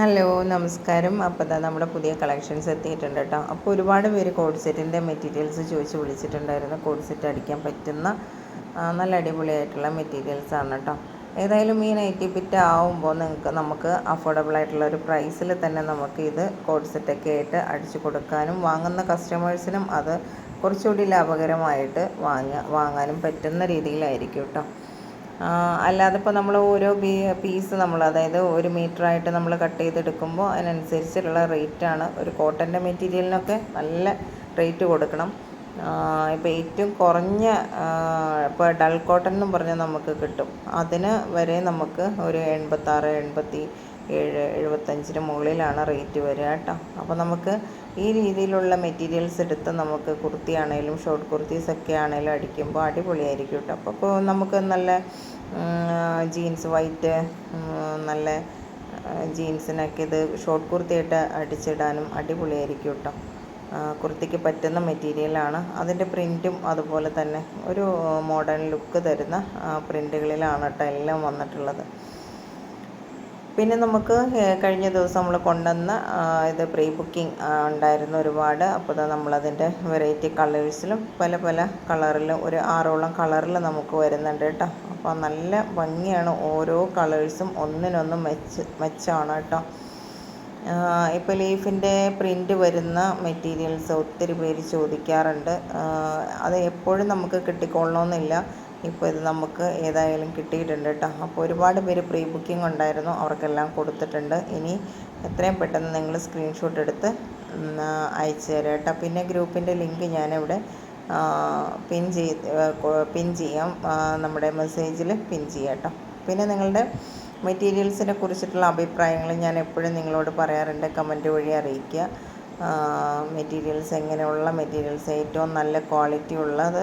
Hello നമസ്കാരം. അപ്പോൾ ഇതാ നമ്മുടെ പുതിയ കളക്ഷൻസ് എത്തിയിട്ടുണ്ട് കേട്ടോ. അപ്പോൾ ഒരുപാട് പേര് കോഡ് സെറ്റിന്റെ മെറ്റീരിയൽസ് ചോദിച്ച് വിളിച്ചിട്ടുണ്ടായിരുന്നു. കോഡ് സെറ്റ് അടിക്കാൻ പറ്റുന്ന നല്ല അടിപൊളിയായിട്ടുള്ള മെറ്റീരിയൽസ് ആണ് കേട്ടോ. ഏതായാലും ഈ നൈറ്റി പിറ്റ് ആവുമ്പോൾ നിങ്ങൾക്ക് നമുക്ക് അഫോർഡബിൾ ആയിട്ടുള്ള ഒരു പ്രൈസിൽ തന്നെ നമുക്ക് ഇത് കോഡ് സെറ്റൊക്കെ ആയിട്ട് അടിച്ചു കൊടുക്കാനും വാങ്ങുന്ന കസ്റ്റമേഴ്സിനും അത് കുറച്ചുകൂടി ലാഭകരമായിട്ട് വാങ്ങ വാങ്ങാനും പറ്റുന്ന രീതിയിലായിരിക്കും കേട്ടോ. അല്ലാതെ ഇപ്പോൾ നമ്മൾ ഓരോ ബി പീസ് നമ്മൾ അതായത് ഒരു മീറ്ററായിട്ട് നമ്മൾ കട്ട് ചെയ്തെടുക്കുമ്പോൾ അതിനനുസരിച്ചുള്ള റേറ്റാണ്. ഒരു കോട്ടന്റെ മെറ്റീരിയലിനൊക്കെ നല്ല റേറ്റ് കൊടുക്കണം. ഇപ്പോൾ ഏറ്റവും കുറഞ്ഞ ഇപ്പോൾ ഡൾ കോട്ടൺ എന്ന് പറഞ്ഞാൽ നമുക്ക് കിട്ടും. അതിന് വരെ നമുക്ക് ഒരു എൺപത്താറ് എൺപത്തി ഏഴ് എഴുപത്തഞ്ചിന് മുകളിലാണ് റേറ്റ് വരിക കേട്ടോ. അപ്പോൾ നമുക്ക് ഈ രീതിയിലുള്ള മെറ്റീരിയൽസ് എടുത്ത് നമുക്ക് കുർത്തി ആണെങ്കിലും ഷോർട്ട് കുർത്തീസൊക്കെ ആണെങ്കിലും അടിക്കുമ്പോൾ അടിപൊളിയായിരിക്കും കേട്ടോ. അപ്പോൾ നമുക്ക് നല്ല ജീൻസ് വൈറ്റ് നല്ല ജീൻസിനൊക്കെ ഇത് ഷോർട്ട് കുർത്തിയായിട്ട് അടിച്ചിടാനും അടിപൊളിയായിരിക്കും കേട്ടോ. കുർത്തിക്ക് പറ്റുന്ന മെറ്റീരിയലാണ്. അതിന്റെ പ്രിന്റും അതുപോലെ തന്നെ ഒരു മോഡേൺ ലുക്ക് തരുന്ന പ്രിന്റുകളിലാണ് കേട്ടോ എല്ലാം വന്നിട്ടുള്ളത്. പിന്നെ നമുക്ക് കഴിഞ്ഞ ദിവസം നമ്മൾ കൊണ്ടുവന്ന ഇത് പ്രീ ബുക്കിംഗ് ഉണ്ടായിരുന്നു ഒരുപാട്. അപ്പോൾ നമ്മളതിന്റെ വെറൈറ്റി കളേഴ്സിലും പല പല കളറിലും ഒരു ആറോളം കളറിൽ നമുക്ക് വരുന്നുണ്ട് കേട്ടോ. അപ്പോൾ നല്ല ഭംഗിയാണ് ഓരോ കളേഴ്സും ഒന്നിനൊന്ന് മെച്ച് മെച്ചാണ് കേട്ടോ. ഇപ്പോൾ ലീഫിന്റെ പ്രിന്റ് വരുന്ന മെറ്റീരിയൽസ് ഒത്തിരി പേര് ചോദിക്കാറുണ്ട്. അത് എപ്പോഴും നമുക്ക് കിട്ടിക്കൊള്ളണമെന്നില്ല ഇപ്പോൾ ഇത് നമുക്ക് ഏതായാലും കിട്ടിയിട്ടുണ്ട് കേട്ടോ. അപ്പോൾ ഒരുപാട് പേര് പ്രീ ബുക്കിംഗ് ഉണ്ടായിരുന്നു. അവർക്കെല്ലാം കൊടുത്തിട്ടുണ്ട്. ഇനി എത്രയും പെട്ടെന്ന് നിങ്ങൾ സ്ക്രീൻഷോട്ട് എടുത്ത് അയച്ചു തരാം കേട്ടോ. പിന്നെ ഗ്രൂപ്പിന്റെ ലിങ്ക് ഞാനിവിടെ പിൻ ചെയ്ത് പിൻ ചെയ്യാം. നമ്മുടെ മെസ്സേജിൽ പിൻ ചെയ്യാം കേട്ടോ. പിന്നെ നിങ്ങളുടെ മെറ്റീരിയൽസിനെ കുറിച്ചിട്ടുള്ള അഭിപ്രായങ്ങൾ ഞാൻ എപ്പോഴും നിങ്ങളോട് പറയാറുണ്ട്. കമന്റ് വഴി അറിയിക്കുക. മെറ്റീരിയൽസ് എങ്ങനെയുള്ള മെറ്റീരിയൽസ് ഏറ്റവും നല്ല ക്വാളിറ്റി ഉള്ളത്.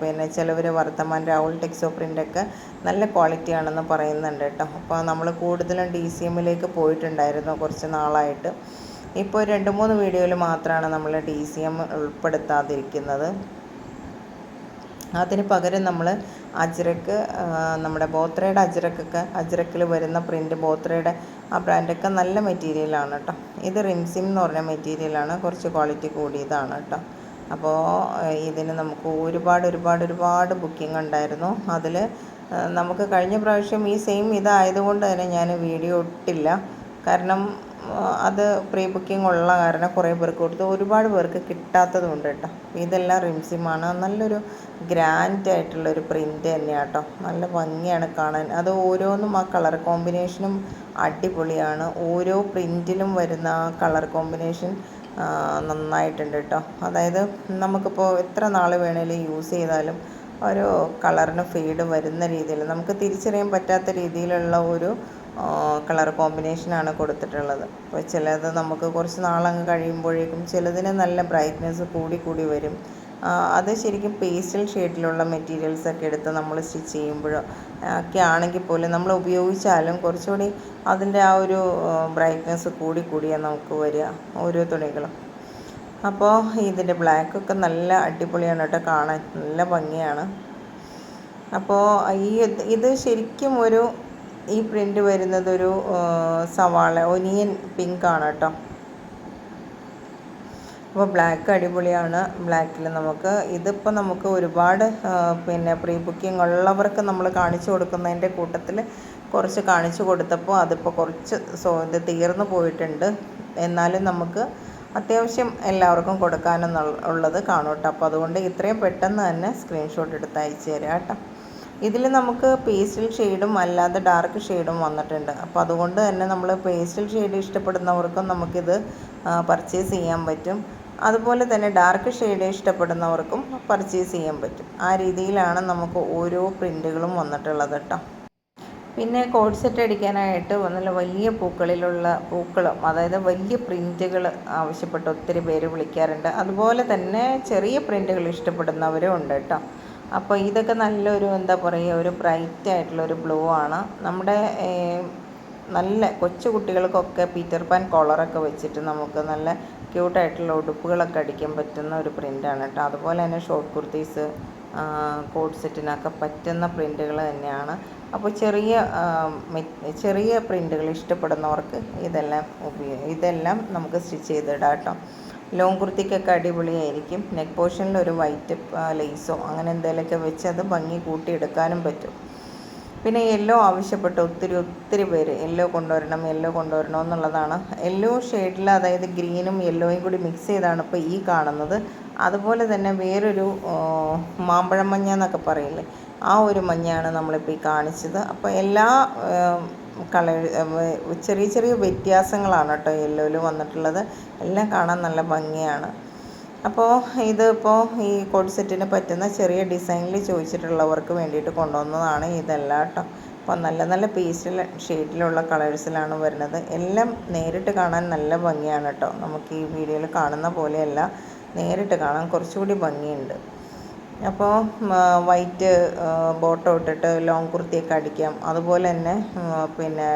പിന്നെ ചിലവർ വർത്തമാൻ രാഹുൽ ടെക്സോ പ്രിന്റൊക്കെ നല്ല ക്വാളിറ്റി ആണെന്ന് പറയുന്നുണ്ട് കേട്ടോ. അപ്പോൾ നമ്മൾ കൂടുതലും ഡി സി എമ്മിലേക്ക് പോയിട്ടുണ്ടായിരുന്നു കുറച്ച് നാളായിട്ട്. ഇപ്പോൾ രണ്ട് മൂന്ന് വീഡിയോയിൽ മാത്രമാണ് നമ്മൾ ഡി സി എം ഉൾപ്പെടുത്താതിരിക്കുന്നത്. അതിന് പകരം നമ്മൾ അജ്രക്ക് നമ്മുടെ ബോത്രയുടെ അജ്രക്കൊക്കെ അജ്രക്കിൽ വരുന്ന പ്രിന്റ് ബോത്രയുടെ ആ ബ്രാൻഡൊക്കെ നല്ല മെറ്റീരിയലാണ് കേട്ടോ ഇത് റിംസിം എന്ന് പറഞ്ഞ മെറ്റീരിയലാണ് കുറച്ച് ക്വാളിറ്റി കൂടിയതാണ് കേട്ടോ അപ്പോൾ ഇതിന് നമുക്ക് ഒരുപാട് ഒരുപാട് ഒരുപാട് ബുക്കിംഗ് ഉണ്ടായിരുന്നു. അതിൽ നമുക്ക് കഴിഞ്ഞ പ്രാവശ്യം ഈ സെയിം ഇതായതുകൊണ്ട് തന്നെ ഞാൻ വീഡിയോ ഇട്ടില്ല. കാരണം അത് പ്രീ ബുക്കിംഗ് ഉള്ള കാരണം കുറേ പേർക്ക് കൊടുത്തു ഒരുപാട് പേർക്ക് കിട്ടാത്തതുണ്ട് കേട്ടോ. ഇതെല്ലാം റിംസിമാണ്. നല്ലൊരു ഗ്രാൻഡ് ആയിട്ടുള്ളൊരു പ്രിന്റ് തന്നെയാണ് കേട്ടോ നല്ല ഭംഗിയാണ് കാണാൻ. അത് ഓരോന്നും ആ കളർ കോമ്പിനേഷനും അടിപൊളിയാണ്. ഓരോ പ്രിന്റിലും വരുന്ന ആ കളർ കോമ്പിനേഷൻ നന്നായിട്ടുണ്ട് കേട്ടോ അതായത് നമുക്കിപ്പോൾ എത്ര നാൾ വേണേലും യൂസ് ചെയ്താലും ഒരു കളറിന് ഫീഡ് വരുന്ന രീതിയിൽ നമുക്ക് തിരിച്ചറിയാൻ പറ്റാത്ത രീതിയിലുള്ള ഒരു കളർ കോമ്പിനേഷനാണ് കൊടുത്തിട്ടുള്ളത്. അപ്പോൾ ചിലത് നമുക്ക് കുറച്ച് നാളങ്ങ് കഴിയുമ്പോഴേക്കും ചിലതിന് നല്ല ബ്രൈറ്റ്നെസ് കൂടി കൂടി വരും. അത് ശരിക്കും പേസ്റ്റൽ ഷെയ്ഡിലുള്ള മെറ്റീരിയൽസൊക്കെ എടുത്ത് നമ്മൾ സ്റ്റിച്ച് ചെയ്യുമ്പോഴോ ഒക്കെ ആണെങ്കിൽ പോലും നമ്മൾ ഉപയോഗിച്ചാലും കുറച്ചുകൂടി അതിന്റെ ആ ഒരു ബ്രൈറ്റ്നെസ് കൂടി കൂടിയാണ് നമുക്ക് വരിക ഓരോ തുണികളും. അപ്പോൾ ഇതിന്റെ ബ്ലാക്കൊക്കെ നല്ല അടിപൊളിയാണ് കേട്ടോ കാണാൻ. നല്ല ഭംഗിയാണ്. അപ്പോൾ ഈ ഇത് ശരിക്കും ഒരു ഈ പ്രിന്റ് വരുന്നതൊരു സവാള ഒനിയൻ പിങ്ക് ആണ് കേട്ടോ. അപ്പോൾ ബ്ലാക്ക് അടിപൊളിയാണ്. ബ്ലാക്കിൽ നമുക്ക് ഇതിപ്പോൾ നമുക്ക് ഒരുപാട് പിന്നെ പ്രീ ബുക്കിംഗ് ഉള്ളവർക്ക് നമ്മൾ കാണിച്ചു കൊടുക്കുന്നതിന്റെ കൂട്ടത്തിൽ കുറച്ച് കാണിച്ചു കൊടുത്തപ്പോൾ അതിപ്പോൾ കുറച്ച് സോ ഇത് തീർന്നു പോയിട്ടുണ്ട്. എന്നാലും നമുക്ക് അത്യാവശ്യം എല്ലാവർക്കും കൊടുക്കാനെന്നുള്ളത് കാണും കേട്ടോ. അപ്പോൾ അതുകൊണ്ട് ഇത്രയും പെട്ടെന്ന് തന്നെ സ്ക്രീൻഷോട്ട് എടുത്ത് അയച്ചു തരാം കേട്ടോ. ഇതിൽ നമുക്ക് പേസ്റ്റൽ ഷെയ്ഡും അല്ലാതെ ഡാർക്ക് ഷെയ്ഡും വന്നിട്ടുണ്ട്. അപ്പോൾ അതുകൊണ്ട് തന്നെ നമ്മൾ പേസ്റ്റൽ ഷെയ്ഡ് ഇഷ്ടപ്പെടുന്നവർക്കും നമുക്കിത് പർച്ചേസ് ചെയ്യാൻ പറ്റും. അതുപോലെ തന്നെ ഡാർക്ക് ഷെയ്ഡ് ഇഷ്ടപ്പെടുന്നവർക്കും പർച്ചേസ് ചെയ്യാൻ പറ്റും. ആ രീതിയിലാണ് നമുക്ക് ഓരോ പ്രിന്റുകളും വന്നിട്ടുള്ളത് കേട്ടോ പിന്നെ കോഡ് സെറ്റ് അടിക്കാനായിട്ട് നല്ല വലിയ പൂക്കളിലുള്ള പൂക്കളും അതായത് വലിയ പ്രിന്റുകൾ ആവശ്യപ്പെട്ട് ഒത്തിരി പേര് വിളിക്കാറുണ്ട്. അതുപോലെ തന്നെ ചെറിയ പ്രിന്റുകൾ ഇഷ്ടപ്പെടുന്നവരും ഉണ്ട് കേട്ടോ അപ്പോൾ ഇതൊക്കെ നല്ലൊരു എന്താ പറയുക ഒരു ബ്രൈറ്റ് ആയിട്ടുള്ള ഒരു ബ്ലൂ ആണ്. നമ്മുടെ നല്ല കൊച്ചു കുട്ടികൾക്കൊക്കെ പീറ്റർ പാൻ കോളറൊക്കെ വെച്ചിട്ട് നമുക്ക് നല്ല ക്യൂട്ടായിട്ടുള്ള ഉടുപ്പുകളൊക്കെ അടിക്കാൻ പറ്റുന്ന ഒരു പ്രിന്റാണ് കേട്ടോ. അതുപോലെ തന്നെ ഷോർട്ട് കുർത്തീസ് കോഡ് സെറ്റിനൊക്കെ പറ്റുന്ന പ്രിന്റുകൾ തന്നെയാണ്. അപ്പോൾ ചെറിയ ചെറിയ പ്രിന്റുകൾ ഇഷ്ടപ്പെടുന്നവർക്ക് ഇതെല്ലാം ഉപയോഗ ഇതെല്ലാം നമുക്ക് സ്റ്റിച്ച് ചെയ്തിടാം കേട്ടോ. ലോങ് കുർത്തിക്കൊക്കെ അടിപൊളിയായിരിക്കും. നെക്ക് പോർഷനിൽ ഒരു വൈറ്റ് ലേസോ അങ്ങനെ എന്തെങ്കിലുമൊക്കെ വെച്ച് അത് ഭംഗി കൂട്ടിയെടുക്കാനും പറ്റും. പിന്നെ യെല്ലോ ആവശ്യപ്പെട്ട. ഒത്തിരി ഒത്തിരി പേര് യെല്ലോ കൊണ്ടുവരണം യെല്ലോ കൊണ്ടുവരണം എന്നുള്ളതാണ്. യെല്ലോ ഷെയ്ഡിൽ അതായത് ഗ്രീനും യെല്ലോയും കൂടി മിക്സ് ചെയ്താണ് ഇപ്പോൾ ഈ കാണുന്നത്. അതുപോലെ തന്നെ വേറൊരു മാമ്പഴം മഞ്ഞ എന്നൊക്കെ പറയില്ലേ? ആ ഒരു മഞ്ഞയാണ് നമ്മളിപ്പോൾ ഈ കാണിച്ചത്. അപ്പോൾ എല്ലാ കളർ ചെറിയ ചെറിയ വ്യത്യാസങ്ങളാണ് കേട്ടോ യെല്ലോയിൽ വന്നിട്ടുള്ളത്. എല്ലാം കാണാൻ നല്ല ഭംഗിയാണ്. അപ്പോൾ ഇതിപ്പോൾ ഈ കോഡ് സെറ്റിന് പറ്റുന്ന ചെറിയ ഡിസൈനിൽ ചോദിച്ചിട്ടുള്ളവർക്ക് വേണ്ടിയിട്ട് കൊണ്ടുവന്നതാണ് ഇതെല്ലാം കേട്ടോ. അപ്പോൾ നല്ല നല്ല പേസ്റ്റൽ ഷെയ്ഡിലുള്ള കളേഴ്സിലാണ് വരുന്നത്. എല്ലാം നേരിട്ട് കാണാൻ നല്ല ഭംഗിയാണ് കേട്ടോ. നമുക്ക് ഈ വീഡിയോയിൽ കാണുന്ന പോലെയല്ല. നേരിട്ട് കാണാൻ കുറച്ചുകൂടി ഭംഗിയുണ്ട്. അപ്പോൾ വൈറ്റ് ബോട്ടം ഇട്ടിട്ട് ലോങ് കുർത്തിയൊക്കെ അടിക്കാം. അതുപോലെ തന്നെ പിന്നെ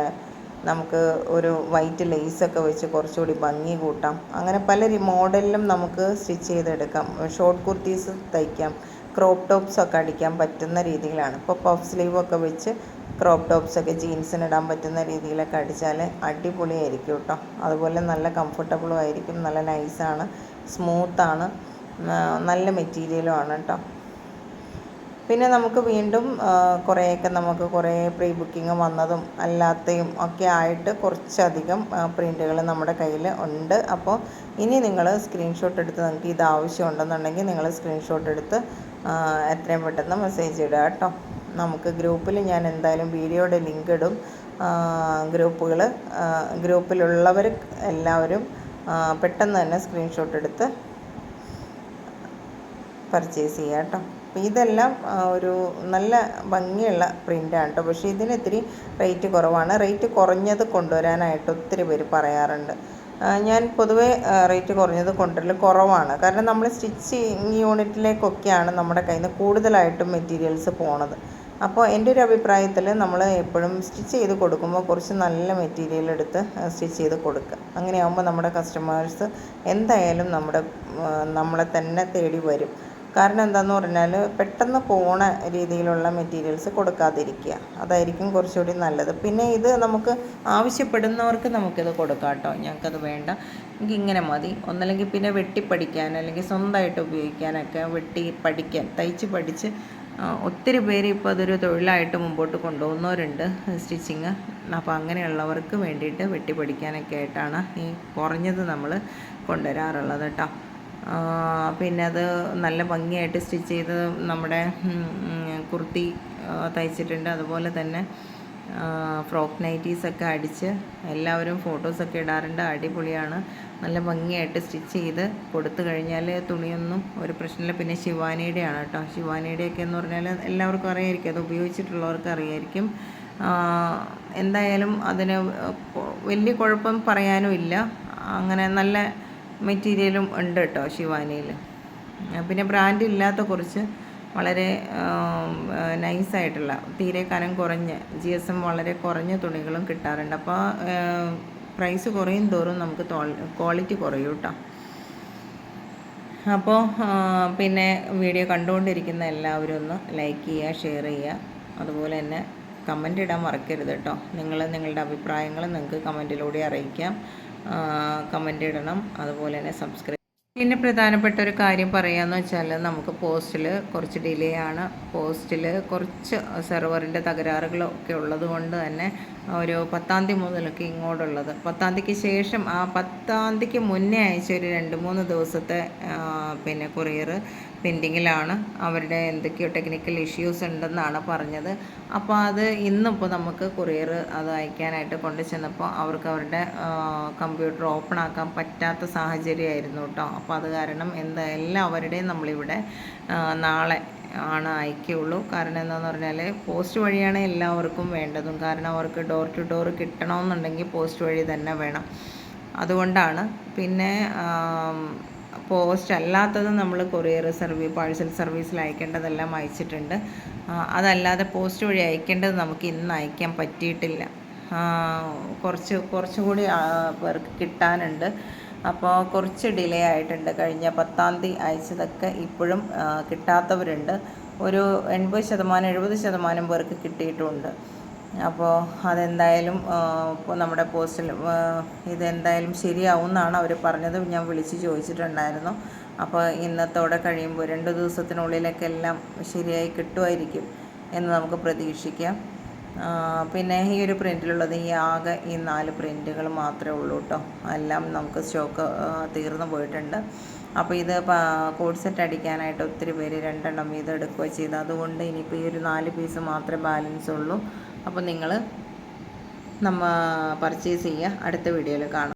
നമുക്ക് ഒരു വൈറ്റ് ലേസൊക്കെ വെച്ച് കുറച്ചുകൂടി ഭംഗി കൂട്ടാം. അങ്ങനെ പല മോഡലിലും നമുക്ക് സ്റ്റിച്ച് ചെയ്തെടുക്കാം. ഷോർട്ട് കുർത്തീസ് തയ്ക്കാം. ക്രോപ്പ് ടോപ്സൊക്കെ അടിക്കാൻ പറ്റുന്ന രീതിയിലാണ്. ഇപ്പോൾ പഫ് സ്ലീവൊക്കെ വെച്ച് ക്രോപ്പ് ടോപ്സൊക്കെ ജീൻസിന് ഇടാൻ പറ്റുന്ന രീതിയിലൊക്കെ അടിച്ചാൽ അടിപൊളിയായിരിക്കും കേട്ടോ. അതുപോലെ നല്ല കംഫർട്ടബിളും ആയിരിക്കും. നല്ല നൈസാണ് സ്മൂത്താണ് നല്ല മെറ്റീരിയലും ആണ് കേട്ടോ. പിന്നെ നമുക്ക് വീണ്ടും കുറേയൊക്കെ നമുക്ക് കുറേ പ്രീ ബുക്കിംഗ് വന്നതും അല്ലാത്തയും ഒക്കെ ആയിട്ട് കുറച്ചധികം പ്രിന്റുകൾ നമ്മുടെ കയ്യിൽ ഉണ്ട്. അപ്പോൾ ഇനി നിങ്ങൾ സ്ക്രീൻഷോട്ട് എടുത്ത് നിങ്ങൾക്ക് ഇത് ആവശ്യമുണ്ടെന്നുണ്ടെങ്കിൽ നിങ്ങൾ സ്ക്രീൻഷോട്ട് എടുത്ത് എത്രയും പെട്ടെന്ന് മെസ്സേജ് ഇടുക കേട്ടോ. നമുക്ക് ഗ്രൂപ്പിൽ ഞാൻ എന്തായാലും വീഡിയോയുടെ ലിങ്ക് ഇടും. ഗ്രൂപ്പുകൾ ഗ്രൂപ്പിലുള്ളവർ എല്ലാവരും പെട്ടെന്ന് തന്നെ സ്ക്രീൻഷോട്ട് എടുത്ത് പർച്ചേസ് ചെയ്യാം കേട്ടോ. അപ്പോൾ ഇതെല്ലാം ഒരു നല്ല ഭംഗിയുള്ള പ്രിന്റാണ് കേട്ടോ പക്ഷേ ഇതിന് ഇത്തിരി റേറ്റ് കുറവാണ്. റേറ്റ് കുറഞ്ഞത് കൊണ്ടുവരാനായിട്ട് ഒത്തിരി പേര് പറയാറുണ്ട്. ഞാൻ പൊതുവേ റേറ്റ് കുറഞ്ഞത് കൊണ്ടുവരൽ കുറവാണ്. കാരണം നമ്മൾ സ്റ്റിച്ചിങ് യൂണിറ്റിലേക്കൊക്കെയാണ് നമ്മുടെ കയ്യിൽ നിന്ന് കൂടുതലായിട്ടും മെറ്റീരിയൽസ് പോണത്. അപ്പോൾ എന്റെ ഒരു അഭിപ്രായത്തിൽ നമ്മൾ എപ്പോഴും സ്റ്റിച്ച് ചെയ്ത് കൊടുക്കുമ്പോൾ കുറച്ച് നല്ല മെറ്റീരിയൽ എടുത്ത് സ്റ്റിച്ച് ചെയ്ത് കൊടുക്കുക. അങ്ങനെയാകുമ്പോൾ നമ്മുടെ കസ്റ്റമേഴ്സ് എന്തായാലും നമ്മുടെ നമ്മളെ തന്നെ തേടി വരും. കാരണം എന്താണെന്ന് പറഞ്ഞാൽ പെട്ടെന്ന് പോണ രീതിയിലുള്ള മെറ്റീരിയൽസ് കൊടുക്കാതിരിക്കുക. അതായിരിക്കും കുറച്ചുകൂടി നല്ലത്. പിന്നെ ഇത് നമുക്ക് ആവശ്യപ്പെടുന്നവർക്ക് നമുക്കിത് കൊടുക്കാം കേട്ടോ. ഞങ്ങൾക്കത് വേണ്ട. എനിക്ക് ഇങ്ങനെ മതി. ഒന്നല്ലെങ്കിൽ പിന്നെ വെട്ടി പഠിക്കാൻ അല്ലെങ്കിൽ സ്വന്തമായിട്ട് ഉപയോഗിക്കാനൊക്കെ വെട്ടി പഠിക്കാൻ തയ്ച്ച് പഠിച്ച് ഒത്തിരി പേര് ഇപ്പോൾ അതൊരു തൊഴിലായിട്ട് മുമ്പോട്ട് കൊണ്ടുപോകുന്നവരുണ്ട് സ്റ്റിച്ചിങ്. അപ്പോൾ അങ്ങനെയുള്ളവർക്ക് വേണ്ടിയിട്ട് വെട്ടി പഠിക്കാനൊക്കെ ആയിട്ടാണ് ഈ കുറഞ്ഞത് നമ്മൾ കൊണ്ടുവരാറുള്ളത് കേട്ടോ. പിന്നെ അത് നല്ല ഭംഗിയായിട്ട് സ്റ്റിച്ച് ചെയ്ത് നമ്മുടെ കുർത്തി തയ്ച്ചിട്ടുണ്ട്. അതുപോലെ തന്നെ ഫ്രോക്ക് നൈറ്റീസൊക്കെ അടിച്ച് എല്ലാവരും ഫോട്ടോസൊക്കെ ഇടാറുണ്ട്. അടിപൊളിയാണ്. നല്ല ഭംഗിയായിട്ട് സ്റ്റിച്ച് ചെയ്ത് കൊടുത്തു കഴിഞ്ഞാൽ തുണിയൊന്നും ഒരു പ്രശ്നമില്ല. പിന്നെ ശിവാനിയുടെയാണ് കേട്ടോ. ശിവാനിയുടെയൊക്കെ എന്ന് പറഞ്ഞാൽ എല്ലാവർക്കും അറിയായിരിക്കും. അത് ഉപയോഗിച്ചിട്ടുള്ളവർക്ക് അറിയായിരിക്കും. എന്തായാലും അതിന് വലിയ കുഴപ്പം പറയാനും ഇല്ല അങ്ങനെ നല്ല മെറ്റീരിയലും ഉണ്ട് കേട്ടോ ശിവാനിയിൽ. പിന്നെ ബ്രാൻഡ് ഇല്ലാത്ത കുറച്ച് വളരെ നൈസായിട്ടുള്ള തീരെ കനം കുറഞ്ഞ ജി എസ് എം വളരെ കുറഞ്ഞ തുണികളും കിട്ടാറുണ്ട്. അപ്പോൾ പ്രൈസ് കുറയും തോറും നമുക്ക് ക്വാളിറ്റി കുറയും കേട്ടോ അപ്പോൾ പിന്നെ വീഡിയോ കണ്ടുകൊണ്ടിരിക്കുന്ന എല്ലാവരും ഒന്ന് ലൈക്ക് ചെയ്യുക ഷെയർ ചെയ്യുക. അതുപോലെ തന്നെ കമന്റ് ഇടാൻ മറക്കരുത് കേട്ടോ നിങ്ങൾ നിങ്ങളുടെ അഭിപ്രായങ്ങൾ നിങ്ങൾക്ക് കമന്റിലൂടെ അറിയിക്കാം. കമന്റ് ഇടണം. അതുപോലെ തന്നെ സബ്സ്ക്രൈബ് പിന്നെ പ്രധാനപ്പെട്ട ഒരു കാര്യം പറയാമെന്ന് വെച്ചാൽ നമുക്ക് പോസ്റ്റിൽ കുറച്ച് ഡിലേ ആണ്. പോസ്റ്റിൽ കുറച്ച് സെർവറിന്റെ തകരാറുകളൊക്കെ ഉള്ളത് കൊണ്ട് തന്നെ ഒരു പത്താം തീയതി മുതലൊക്കെ ഇങ്ങോട്ടുള്ളത്. പത്താം തീയതിക്ക് ശേഷം ആ പത്താം തീയതിക്ക് മുന്നേ അയച്ച ഒരു രണ്ട് മൂന്ന് ദിവസത്തെ പിന്നെ കൊറിയർ പെൻഡിങ്ങിലാണ് അവരുടെ എന്തൊക്കെയോ ടെക്നിക്കൽ ഇഷ്യൂസ് ഉണ്ടെന്നാണ് പറഞ്ഞത്. അപ്പോൾ അത് ഇന്നിപ്പോൾ നമുക്ക് കൊറിയർ അത് അയക്കാനായിട്ട് കൊണ്ട് ചെന്നപ്പോൾ അവർക്ക് അവരുടെ കമ്പ്യൂട്ടർ ഓപ്പൺ ആക്കാൻ പറ്റാത്ത സാഹചര്യമായിരുന്നു കേട്ടോ. അപ്പോൾ അത് കാരണം എന്താ എല്ലാവരുടെയും നമ്മളിവിടെ നാളെ ആണ് അയക്കുകയുള്ളൂ. കാരണം എന്താണെന്ന് പറഞ്ഞാൽ പോസ്റ്റ് വഴിയാണ് എല്ലാവർക്കും വേണ്ടതും. കാരണം അവർക്ക് ഡോർ ടു ഡോർ കിട്ടണമെന്നുണ്ടെങ്കിൽ പോസ്റ്റ് വഴി തന്നെ വേണം. അതുകൊണ്ടാണ്. പിന്നെ പോസ്റ്റ് അല്ലാത്തത് നമ്മൾ കൊറിയർ സർവീസ് പാഴ്സൽ സർവീസിൽ അയക്കേണ്ടതെല്ലാം അയച്ചിട്ടുണ്ട്. അതല്ലാതെ പോസ്റ്റ് വഴി അയക്കേണ്ടത് നമുക്ക് ഇന്ന് അയക്കാൻ പറ്റിയിട്ടില്ല. കുറച്ച് കുറച്ചുകൂടി പേർക്ക് കിട്ടാനുണ്ട്. അപ്പോൾ കുറച്ച് ഡിലേ ആയിട്ടുണ്ട്. കഴിഞ്ഞ പത്താം തീയതി അയച്ചതൊക്കെ ഇപ്പോഴും കിട്ടാത്തവരുണ്ട്. ഒരു എൺപത് ശതമാനം എഴുപത് ശതമാനം പേർക്ക് കിട്ടിയിട്ടുമുണ്ട് അപ്പോൾ അതെന്തായാലും നമ്മുടെ പോസ്റ്റിൽ ഇതെന്തായാലും ശരിയാവും എന്നാണ് അവർ പറഞ്ഞത്. ഞാൻ വിളിച്ച് ചോദിച്ചിട്ടുണ്ടായിരുന്നു. അപ്പോൾ ഇന്നത്തോടെ കഴിയുമ്പോൾ രണ്ട് ദിവസത്തിനുള്ളിലൊക്കെ എല്ലാം ശരിയായി കിട്ടുമായിരിക്കും എന്ന് നമുക്ക് പ്രതീക്ഷിക്കാം. പിന്നെ ഈ ഒരു പ്രിന്റിലുള്ളത് ഈ ആകെ ഈ നാല് പ്രിന്റുകൾ മാത്രമേ ഉള്ളൂ കേട്ടോ എല്ലാം നമുക്ക് സ്റ്റോക്ക് തീർന്നു പോയിട്ടുണ്ട്. അപ്പോൾ ഇത് കോഡ് സെറ്റ് അടിക്കാനായിട്ട് ഒത്തിരി പേര് രണ്ടെണ്ണം വീതം എടുക്കുകയോ ചെയ്തു അതുകൊണ്ട് ഇനിയിപ്പോൾ ഈ ഒരു നാല് പീസ് മാത്രമേ ബാലൻസ് ഉള്ളൂ. അപ്പോൾ നിങ്ങൾ നമ്മൾ പർച്ചേസ് ചെയ്യുക. അടുത്ത വീഡിയോയിൽ കാണാം.